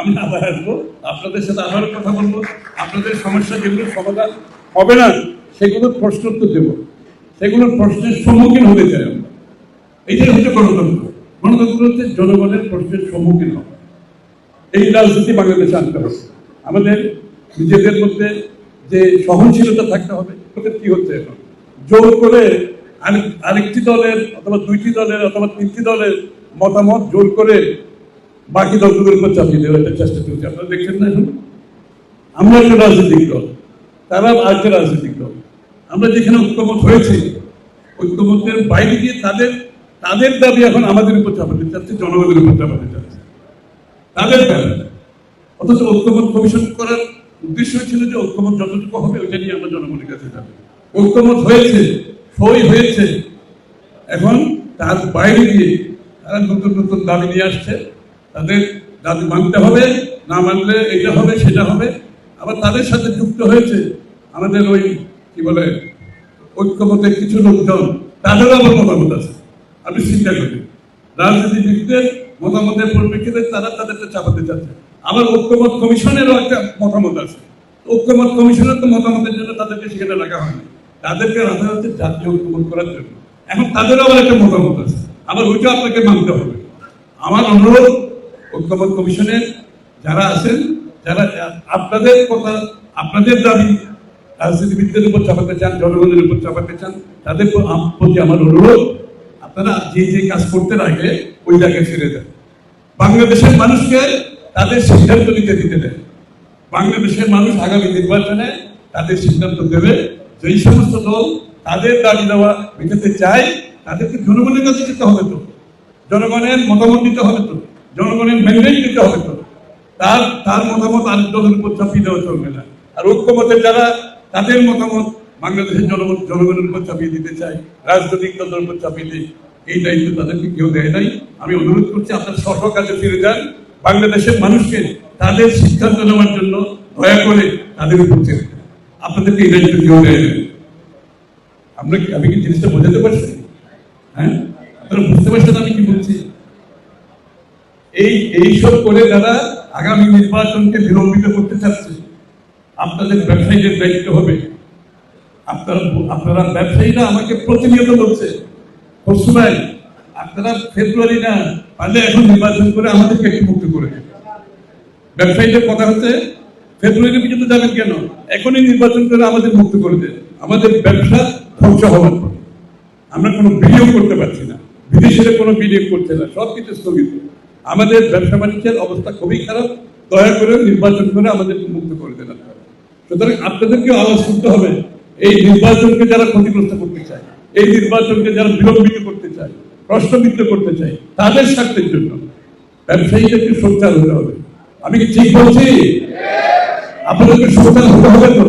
আমরা আবার আসব। আপনাদের সাথে আবারও কথা বলব। আপনাদের সমস্যা যেগুলো সমাধান হবে না, সেগুলোর প্রশ্ন উত্তর দেবো। সেগুলোর প্রশ্নের সম্মুখীন হতে চাই আমরা। এইটাই হচ্ছে গণতন্ত্র। গণতন্ত্র হচ্ছে জনগণের প্রশ্নের সম্মুখীন হওয়া। এই রাজনীতি বাংলাদেশে আনতে হবে। আমাদের নিজেদের মধ্যে যে সহনশীলতা থাকতে হবে কি হচ্ছে এখন? জোর করে আরেকটি দলের অথবা দুইটি দলের অথবা তিনটি দলের মতামত জোর করে বাকি দলগুলোর উপর চাপিয়ে দেওয়ার একটা চেষ্টা চলছে। আপনারা দেখছেন না এখন? আমরা একটা রাজনৈতিক দল, তারা আরেকটা রাজনৈতিক দল। আমরা যেখানে ঐক্যমত হয়েছি, ঐক্যমতের বাইরে গিয়ে তাদের তাদের দাবি এখন আমাদের উপর চাপাতে চাচ্ছে জনগণের উপর চাপাতে চাচ্ছে তাদের ব্যাপার অথচ ঐক্যমত কমিশন করার উদ্দেশ্য ছিল যে ঐক্যমত যতটুকু হবে, ওইটা নিয়ে আমরা জনগণের কাছে যাব। ঐক্যমত হয়েছে, সই হয়েছে। এখন তার বাইরে গিয়ে তারা নতুন নতুন দাবি নিয়ে আসছে। তাদের দাবি মানতে হবে, না মানলে এটা হবে, সেটা হবে। আবার তাদের সাথে যুক্ত হয়েছে আমাদের ওই, কি বলে ঐক্যমতের কিছু লোকজন, তাদেরও আবার মতামত আছে। আমি চিন্তা করি। রাজনীতিবিদদের মতামতের পরিপ্রেক্ষিতে তারা তাদেরকে চাপাতে চাচ্ছে। আবার ঐক্যমত কমিশনেরও একটা মতামত আছে। ঐক্যমত কমিশনের তো মতামতের জন্য তাদেরকে সেখানে রাখা হয়নি। তাদেরকে রাখা হচ্ছে জাতীয় ঐক্যমত করার জন্য। এখন তাদেরও আবার একটা মতামত আছে। আবার ওইটা আপনাকে মানতে হবে। আমার অনুরোধ ঐক্যমত কমিশনের যারা আছেন, যারা আপনাদের কথা, আপনাদের দাবি, রাজনীতিবিদদের উপর চাপাতে চান, জনগণের উপর চাপাতে চান, তাদের প্রতি আমার অনুরোধ, আপনারা যে যে কাজ করতে লাগে ওই জায়গায় ছেড়ে দেন বাংলাদেশের মানুষকে তাদের সিদ্ধান্ত নিতে দিতে দেন। বাংলাদেশের মানুষ আগামী নির্বাচনে তাদের সিদ্ধান্ত দেবে, যেই সমস্ত দল তাদের দাবি দেওয়া মেটাতে চায়, তাদেরকে জনগণের কাছে যেতে হবে তো। জনগণের মতামত দিতে হবে তো। জনগণের ম্যান্ডেট দিতে হবে তো। তার তার মতামত আর দলের উপর চাপিয়ে দেওয়া চলবে না। আর ঐক্যমতের যারা, তাদের মতামত বাংলাদেশের জনগণ, জনগণের উপর চাপিয়ে দিতে চায়, রাজনৈতিক দলের উপর চাপিয়ে দেয়, এই দায়িত্ব তাদেরকে কেউ দেয় নাই। আমি অনুরোধ করছি, আপনার স্ব ফিরে যান। বাংলাদেশের মানুষকে তাদের সিদ্ধান্ত নেওয়ার জন্য দয়া করে তাদের উপর ছেড়ে আপনাদেরকে এই দায়িত্ব কেউ দেয় না আমরা আমি কি জিনিসটা বোঝাতে পারছি? হ্যাঁ? আপনারা বুঝতে পারছেন আমি এই এইসব করে যারা আগামী নির্বাচনকে বিলম্বিত করতে চাচ্ছে, আপনাদের ব্যবসায়ীদের দায়িত্ব হবে। আপনারা আপনারা ব্যবসায়ীরা আমাকে প্রতিনিয়ত বলছে পরশু আপনারা ফেব্রুয়ারি না, পারলে এখন নির্বাচন করে আমাদেরকে একটু মুক্ত করে। ব্যবসায়ীদের কথা হচ্ছে ফেব্রুয়ারি পর্যন্ত যাবেন কেন? এখনই নির্বাচন করে আমাদের মুক্ত করে দেন। আমাদের ব্যবসা ধ্বংস হওয়ার আমরা কোনো বিনিয়োগ করতে পারছি না। বিদেশিরা কোনো বিনিয়োগ করছে না। সব কিছু স্থগিত। আমাদের ব্যবসা বাণিজ্যের অবস্থা খুবই খারাপ। দয়া করে নির্বাচন করে আমাদের মুক্ত করে দেন সুতরাং আপনাদেরকে আওয়াজ করতে হবে। এই নির্বাচনকে যারা ক্ষতিগ্রস্ত করতে চায়, এই নির্বাচনকে যারা বিলম্বিত করতে চায়, প্রশ্নবিদ্ধ করতে চায়, তাদের স্বার্থের জন্য ব্যবসায়ীদেরকে সোচ্চার হতে হবে। আমি কি ঠিক বলছি? আপনাদেরকে সোচ্চার হতে হবে তো?